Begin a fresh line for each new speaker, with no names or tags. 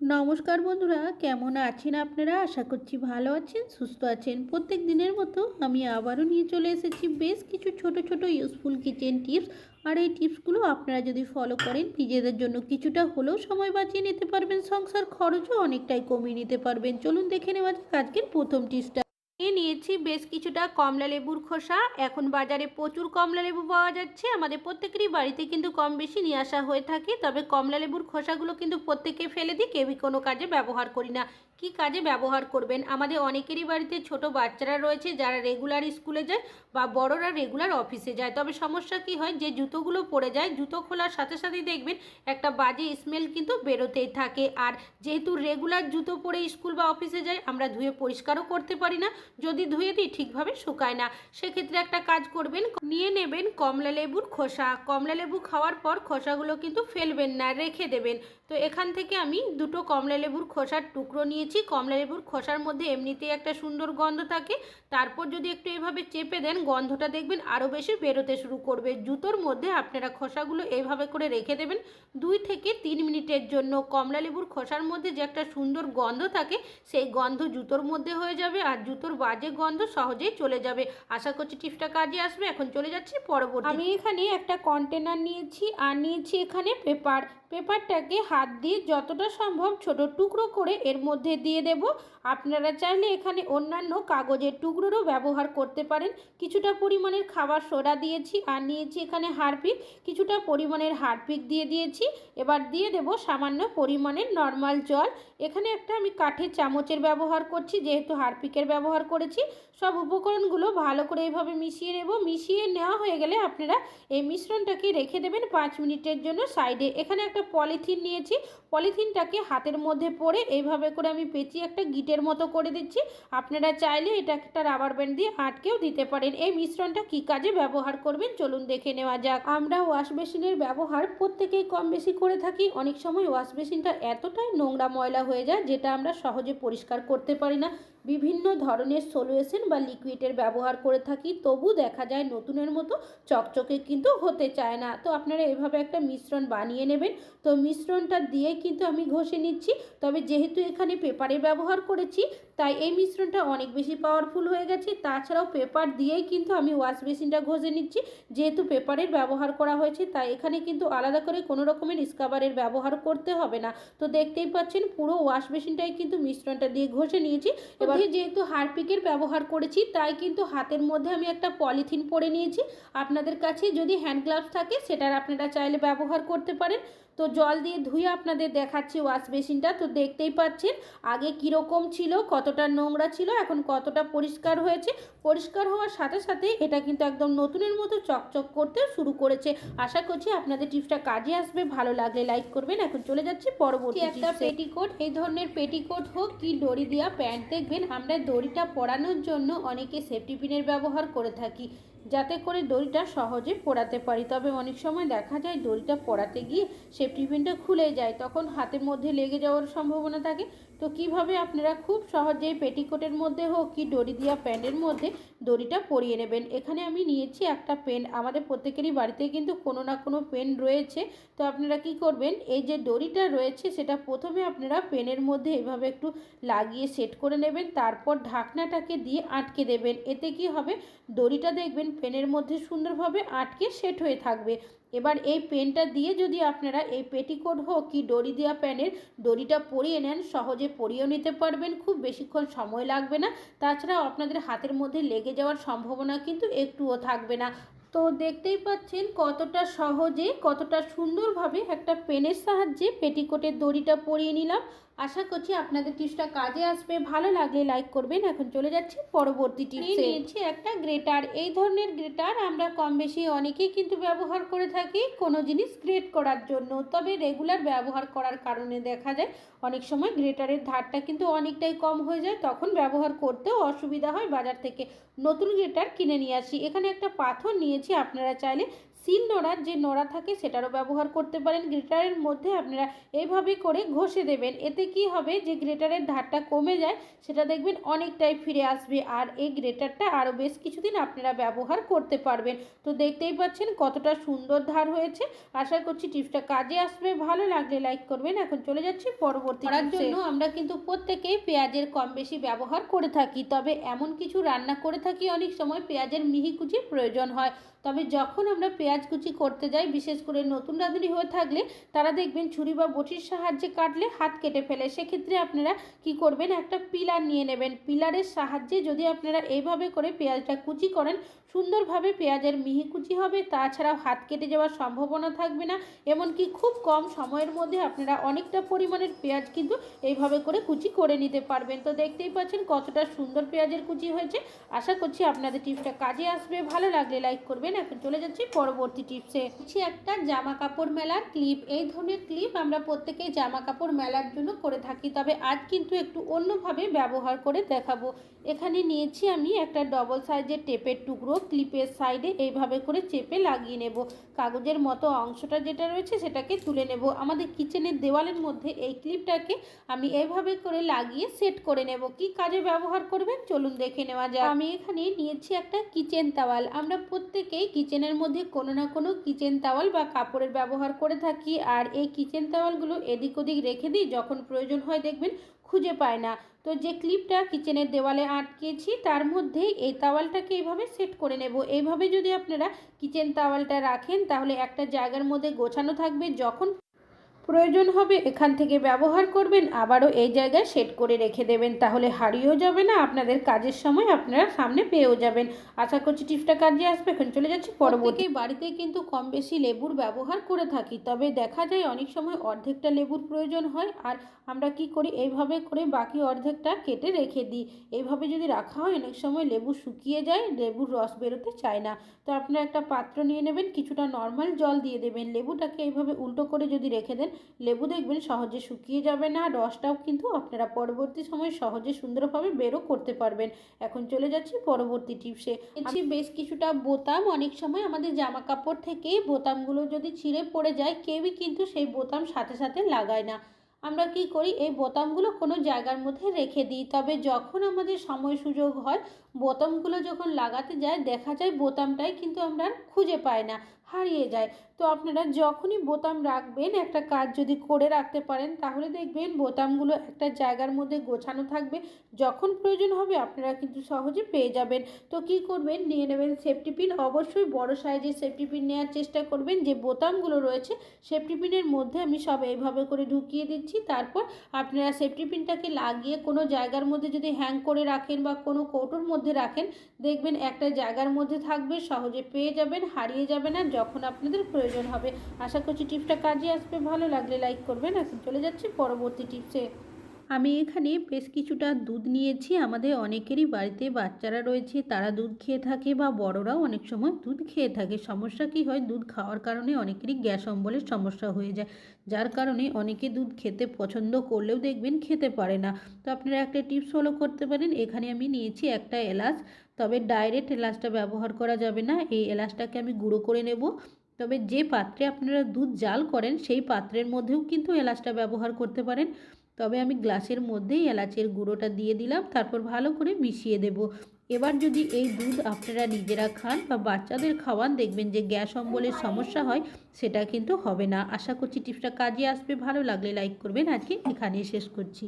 নমস্কার বন্ধুরা, কেমন আছেন আপনারা? আশা করছি ভালো আছেন, সুস্থ আছেন। প্রত্যেক দিনের মতো আমি আবারও নিয়ে চলে এসেছি বেশ কিছু ছোট ছোট ইউজফুল কিচেন টিপস আর এই টিপসগুলো আপনারা যদি ফলো করেন, নিজেদের জন্য কিছুটা হলেও সময় বাঁচিয়ে নিতে পারবেন। সংসার খরচও অনেকটাই কমিয়ে নিতে পারবেন। চলুন দেখে নেওয়া যাক আজকের প্রথম টিপসটা নিয়ে নিয়েছি বেশ কিছুটা কমলা লেবুর খোসা। এখন বাজারে প্রচুর কমলা লেবু পাওয়া যাচ্ছে। আমাদের প্রত্যেকেরই বাড়িতে কিন্তু কম বেশি নিয়ে আসা হয়ে থাকে। তবে কমলা লেবুর খোসাগুলো কিন্তু প্রত্যেকে ফেলে দিই। কেউই কোনো কাজে ব্যবহার করি না। কি কাজে ব্যবহার করবেন? আমাদের অনেকেরই বাড়িতে ছোট বাচ্চারা রয়েছে, যারা রেগুলার স্কুলে যায় বা বড়রা রেগুলার অফিসে যায়। তবে সমস্যা কি হয়? যে জুতোগুলো পরে যায়, জুতো খোলার সাথে সাথেই দেখবেন একটা বাজে স্মেল কিন্তু বেরোতেই থাকে। আর যেহেতু রেগুলার জুতো পরে স্কুল বা অফিসে যায় আমরা ধুয়ে পরিষ্কারও করতে পারি না। যদি ধুয়ে দিই, ঠিকভাবে শুকায় না। সেক্ষেত্রে একটা কাজ করবেন, নিয়ে নেবেন কমলা লেবুর খোসা। কমলা লেবু খাওয়ার পর খোসাগুলো কিন্তু ফেলবেন না, রেখে দেবেন। তো এখান থেকে আমি দুটো কমলা লেবুর খোসার টুকরো নিয়েছি কমলা লেবুর খোসার মধ্যে এমনিতেই একটা সুন্দর গন্ধ থাকে। তারপর যদি একটু এভাবে চেপে দেন, গন্ধটা দেখবেন আরও বেশি বেরোতে শুরু করবে। জুতোর মধ্যে আপনারা খোসাগুলো এইভাবে করে রেখে দেবেন দুই থেকে তিন মিনিটের জন্য। কমলা লেবুর খোসার মধ্যে যে একটা সুন্দর গন্ধ থাকে, সেই গন্ধ জুতোর মধ্যে হয়ে যাবে আর জুতোর বাজে গন্ধ সহজেই চলে যাবে। আশা করছি টিপসটা কাজে আসবে। এখন চলে যাচ্ছি পরবর্তী। আমি এখানে একটা কন্টেনার নিয়েছি আর নিয়েছি এখানে পেপার পেপারটাকে হাত দিয়ে যতটা সম্ভব ছোট টুকরো করে এর মধ্যে দিয়ে দেব। আপনারা চাইলে এখানে অন্যান্য কাগজের টুকরোরও ব্যবহার করতে পারেন। কিছুটা পরিমাণের খাবার সোডা দিয়েছি আর নিয়েছি এখানে হারপিক। কিছুটা পরিমাণের হারপিক দিয়ে দিয়েছি। এবার দিয়ে দেব সামান্য পরিমাণের নর্মাল জল। এখানে একটা আমি কাঠের চামচের ব্যবহার করছি, যেহেতু হারপিকের ব্যবহার করেছি। সব উপকরণগুলো ভালো করে এইভাবে মিশিয়ে নেব। মিশিয়ে নেওয়া হয়ে গেলে আপনারা এই মিশ্রণটাকে রেখে দেবেন পাঁচ মিনিটের জন্য সাইডে। এখানে একটা পলিথিন নিয়েছি। পলিথিনটাকে হাতের মধ্যে পরে এইভাবে করে আমি পেঁচিয়ে একটা গিটের মতো করে দিচ্ছি। আপনারা চাইলে এটা একটা রাবার ব্যান্ড দিয়ে আটকেও দিতে পারেন। এই মিশ্রণটা কী কাজে ব্যবহার করবেন? চলুন দেখে নেওয়া যাক। আমরা ওয়াশ বেসিনের ব্যবহার প্রত্যেকেই কম বেশি করে থাকি। অনেক সময় ওয়াশ বেসিনটা এতটাই নোংরা ময়লা হয়ে যায় যেটা আমরা সহজে পরিষ্কার করতে পারি না। বিভিন্ন ধরনের সলিউশন বা লিকুইডের ব্যবহার করে থাকি, তবু দেখা যায় নতুনের মতো চকচকে কিন্তু হতে চায় না। তো আপনারা এভাবে একটা মিশ্রণ বানিয়ে নেবেন। তো মিশ্রণটা দিয়ে কিন্তু আমি ঘষে নিচ্ছি। তবে যেহেতু এখানে পেপারে ব্যবহার করেছি তাই এই মিশ্রণটা অনেক বেশি পাওয়ারফুল হয়ে গেছে। তাছাড়াও পেপার দিয়েই কিন্তু আমি ওয়াশ বেসিনটা ঘষে নিচ্ছি। যেহেতু পেপারের ব্যবহার করা হয়েছে তাই এখানে কিন্তু আলাদা করে কোনো রকমের স্কাবারের ব্যবহার করতে হবে না। তো দেখতেই পাচ্ছেন পুরো ওয়াশ বেসিনটাই কিন্তু মিশ্রণটা দিয়ে ঘষে নিয়েছি। এবার যেহেতু হারপিকের ব্যবহার করেছি তাই কিন্তু হাতের মধ্যে আমি একটা পলিথিন পরে নিয়েছি। আপনাদের কাছে যদি হ্যান্ড গ্লাভস থাকে সেটার আপনারা চাইলে ব্যবহার করতে পারেন। তো জল দিয়ে ধুয়ে আপনাদের দেখাচ্ছি ওয়াশ বেসিনটা তো দেখতেই পাচ্ছেন আগে কীরকম ছিল কতটা নোংরা ছিল এখন কতটা পরিষ্কার হয়েছে। পরিষ্কার হওয়ার সাথে সাথে এটা কিন্তু একদম নতুনের মতো চকচক করতে শুরু করেছে। আশা করছি আপনাদের টিপসটা কাজে আসবে ভালো লাগলে লাইক করবেন। এখন চলে যাচ্ছি পরবর্তী একটা পেটিকোট এই ধরনের পেটিকোট হোক কি দড়ি দেওয়া প্যান্ট দেখবেন আমরা দড়িটা পরানোর জন্য অনেকে সেফটি পিনের ব্যবহার করে থাকি। যাতে করে দড়িটা সহজে পরাতে পারি। তবে অনেক সময় দেখা যায় দড়িটা পরাতে গিয়ে সেফটি পিনটা খুলে যায়, তখন হাতের মধ্যে লেগে যাওয়ার সম্ভাবনা থাকে। তো কীভাবে আপনারা খুব সহজেই পেটিকোটের মধ্যে হোক কি দড়ি দেওয়া প্যান্টের মধ্যে দড়িটা পরিয়ে নেবেন? এখানে আমি নিয়েছি একটা পেন আমাদের প্রত্যেকেরই বাড়িতে কিন্তু কোনো না কোনো পেন রয়েছে। তো আপনারা কি করবেন, এই যে দড়িটা রয়েছে সেটা প্রথমে আপনারা পেনের মধ্যে এভাবে একটু লাগিয়ে সেট করে নেবেন, তারপর ঢাকনাটাকে দিয়ে আটকে দেবেন। এতে কি হবে, দড়িটা দেখবেন পেনের মধ্যে সুন্দরভাবে আটকে সেট হয়ে থাকবে। এবার এই পেনটা দিয়ে যদি আপনারা এই পেটিকোট হোক কি দড়ি দেওয়া প্যানের দড়িটা পরিয়ে নেন, সহজে পরিয়েও নিতে পারবেন, খুব বেশিক্ষণ সময় লাগবে না। তাছাড়াও আপনাদের হাতের মধ্যে লেগে যাওয়ার সম্ভাবনা কিন্তু একটুও থাকবে না। তো দেখতেই পাচ্ছেন কতটা সহজে, কতটা সুন্দরভাবে একটা পেনের সাহায্যে পেটিকোটের দড়িটা পরিয়ে নিলাম। আশা করছি আপনাদের টিপসটা কাজে আসবে। ভালো লাগলে লাইক করবেন। এখন চলে যাচ্ছি পরবর্তী টিপস নিয়েছি একটা গ্রেটার এই ধরনের গ্রেটার আমরা কম বেশি অনেকেই কিন্তু ব্যবহার করে থাকি কোনো জিনিস গ্রেট করার জন্য। তবে রেগুলার ব্যবহার করার কারণে দেখা যায় অনেক সময় গ্রেটারের ধারটা কিন্তু অনেকটাই কম হয়ে যায়। তখন ব্যবহার করতেও অসুবিধা হয় বাজার থেকে নতুন গ্রেটার কিনে নিয়ে আসি। এখানে একটা পাথর নিয়েছি আপনারা চাইলে সিল নোড়ার যে নোড়া থাকে সেটারও ব্যবহার করতে পারেন। গ্রেটারের মধ্যে আপনারা এইভাবে করে ঘষে দেবেন। এতে কি হবে যে গ্রেটারের ধারটা কমে যায় সেটা দেখবেন অনেকটাই ফিরে আসবে। আর এই গ্রেটারটা আরও বেশ কিছুদিন আপনারা ব্যবহার করতে পারবেন। তো দেখতেই পাচ্ছেন কতটা সুন্দর ধার হয়েছে। আশা করছি টিপসটা কাজে আসবে। ভালো লাগলে লাইক করবেন। এখন চলে যাচ্ছি পরবর্তী করার জন্য আমরা কিন্তু প্রত্যেকেই পেঁয়াজের কম বেশি ব্যবহার করে থাকি। তবে এমন কিছু রান্না করে থাকি অনেক সময় পেঁয়াজের মিহি কুচির প্রয়োজন হয়। তবে যখন আমরা পেঁয়াজ কুচি করতে যাই বিশেষ করে নতুন রাঁধুনি হয়ে থাকলে তারা দেখবেন ছুরি বা বটির সাহায্যে কাটলে হাত কেটে ফেলে। সেক্ষেত্রে আপনারা কি করবেন? একটা পিলার নিয়ে নেবেন। পিলারের সাহায্যে যদি আপনারা এইভাবে করে পেঁয়াজটা কুচি করেন, সুন্দরভাবে পেঁয়াজের মিহি কুচি হবে। তাছাড়াও হাত কেটে যাওয়ার সম্ভাবনা থাকবে না। এমনকি খুব কম সময়ের মধ্যে আপনারা অনেকটা পরিমাণের পেঁয়াজ কিন্তু এইভাবে করে কুচি করে নিতে পারবেন। তো দেখতেই পাচ্ছেন কতটা সুন্দর পেঁয়াজের কুচি হয়েছে। আশা করছি আপনাদের টিপসটা কাজে আসবে। ভালো লাগলে লাইক করবেন। এখন চলে যাচ্ছি পরবর্তী টিপসে হচ্ছে একটা জামা কাপড় মেলার ক্লিপ এই ধরনের ক্লিপ আমরা প্রত্যেকেই জামা কাপড় মেলার জন্য করে থাকি। তবে আজ কিন্তু একটু অন্যভাবে ব্যবহার করে দেখাবো। এখানে নিয়েছি আমি একটা ডবল সাইজের টেপের টুকরো। ক্লিপের সাইডে এইভাবে করে চেপে লাগিয়ে নেব। কাগজের মতো অংশটা যেটা রয়েছে সেটাকে তুলে নেব। আমাদের কিচেনের দেওয়ালের মধ্যে এই ক্লিপটাকে আমি এইভাবে করে লাগিয়ে সেট করে নেব। কি কাজে ব্যবহার করবেন? চলুন দেখে নেওয়া যায় আমি এখানে নিয়েছি একটা কিচেন তাওয়াল আমরা প্রত্যেকেই কিচেনের মধ্যে কোনো না কোনো কিচেন তাওয়াল বা কাপড়ের ব্যবহার করে থাকি। আর এই কিচেন তাওয়ালগুলো এদিক ওদিক রেখে দিই, যখন প্রয়োজন হয় দেখবেন খুঁজে পায় না। তো যে ক্লিপটা কিচেনের দেওয়ালে আটকেছি, তার মধ্যে এই তাওয়ালটাকে এইভাবে সেট করে নেব। এইভাবে যদি আপনারা কিচেন তাওয়ালটা রাখেন, তাহলে একটা জায়গার মধ্যে গোছানো থাকবে। যখন প্রয়োজন হবে, এখান থেকে ব্যবহার করবেন, আবারও এই জায়গায় সেট করে রেখে দেবেন। তাহলে হারিয়েও যাবে না, আপনাদের কাজের সময় আপনারা সামনে পেয়েও যাবেন। আশা করছি টিপসটা কাজে আসবে, এখন চলে যাচ্ছি পরবর্তী। বাড়িতে কিন্তু কম বেশি লেবুর ব্যবহার করে থাকি, তবে দেখা যায় অনেক সময় অর্ধেকটা লেবুর প্রয়োজন হয়, আর আমরা কি করি, এইভাবে করে বাকি অর্ধেকটা কেটে রেখে দিই। এইভাবে যদি রাখা হয়, অনেক সময় লেবু শুকিয়ে যায়, লেবুর রস বেরোতে চায় না। তো আপনারা একটা পাত্র নিয়ে নেবেন, কিছুটা নর্মাল জল দিয়ে দেবেন, লেবুটাকে এইভাবে উল্টো করে যদি রেখে দেন লেবু দেখবেন সহজে শুকিয়ে যাবে না রসটাও কিন্তু আপনারা পরবর্তী সময় সহজে সুন্দরভাবে বেরও করতে পারবেন। এখন চলে যাচ্ছি পরবর্তী টিপসে। বেশ কিছুটা বোতাম অনেক সময় আমাদের জামা কাপড় থেকে বোতামগুলো যদি ছিঁড়ে পড়ে যায় কেউই কিন্তু সেই বোতাম সাথে সাথে লাগায় না। আমরা কি করি? এই বোতামগুলো কোনো জায়গার মধ্যে রেখে দিই। তবে যখন আমাদের সময় সুযোগ হয়, বোতামগুলো যখন লাগাতে যায়, দেখা যায় বোতামটাই কিন্তু আমরা খুঁজে পাই না, হারিয়ে যায়। তো আপনারা যখনই বোতাম রাখবেন, একটা কাজ যদি করে রাখতে পারেন, তাহলে দেখবেন বোতামগুলো একটা জায়গার মধ্যে গোছানো থাকবে। যখন প্রয়োজন হবে, আপনারা কিন্তু সহজে পেয়ে যাবেন। তো কি করবেন? নিয়ে নেবেন সেফটি পিন অবশ্যই বড় সাইজের সেফটি পিন নেওয়ার চেষ্টা করবেন। যে বোতামগুলো রয়েছে সেফটি পিনের মধ্যে আমি সব এইভাবে করে ঢুকিয়ে দিচ্ছি। তারপর আপনারা সেফটি পিনটাকে লাগিয়ে কোনো জায়গার মধ্যে যদি হ্যাং করে রাখেন বা কোনো কৌটোর মধ্যে রাখেন, দেখবেন একটা জায়গার মধ্যে থাকবে, সহজে পেয়ে যাবেন, হারিয়ে যাবে না যখন আপনাদের প্রয়োজন হবে। আশা করছি টিপসটা কাজে আসবে। ভালো লাগলে লাইক করবেন। এখন চলে যাচ্ছি পরবর্তী টিপসে। আমি এখানে বেশ কিছুটা দুধ নিয়েছি। আমাদের অনেকেরই বাড়িতে বাচ্চারা রয়েছে, তারা দুধ খেয়ে থাকে বা বড়রাও অনেক সময় দুধ খেয়ে থাকে। সমস্যা কি হয়? দুধ খাওয়ার কারণে অনেকেরই গ্যাস অম্বলের সমস্যা হয়ে যায়, যার কারণে অনেকে দুধ খেতে পছন্দ করলেও দেখবেন খেতে পারে না। তো আপনারা একটা টিপস ফলো করতে পারেন। এখানে আমি নিয়েছি একটা এলাচ, তবে ডাইরেক্ট এলাচটা ব্যবহার করা যাবে না। এই এলাচটাকে আমি গুঁড়ো করে নেব। তবে যে পাত্রে আপনারা দুধ জাল করেন, সেই পাত্রের মধ্যেও কিন্তু এলাচটা ব্যবহার করতে পারেন। তবে আমি গ্লাসের মধ্যেই এলাচের গুঁড়োটা দিয়ে দিলাম, তারপর ভালো করে মিশিয়ে দেব। এবার যদি এই দুধ আপনারা নিজেরা খান বা বাচ্চাদের খাওয়ান, দেখবেন যে গ্যাস অম্বলের সমস্যা হয়, সেটা কিন্তু হবে না। আশা করছি টিপসটা কাজে আসবে। ভালো লাগলে লাইক করবেন। আজকে এখানেই শেষ করছি।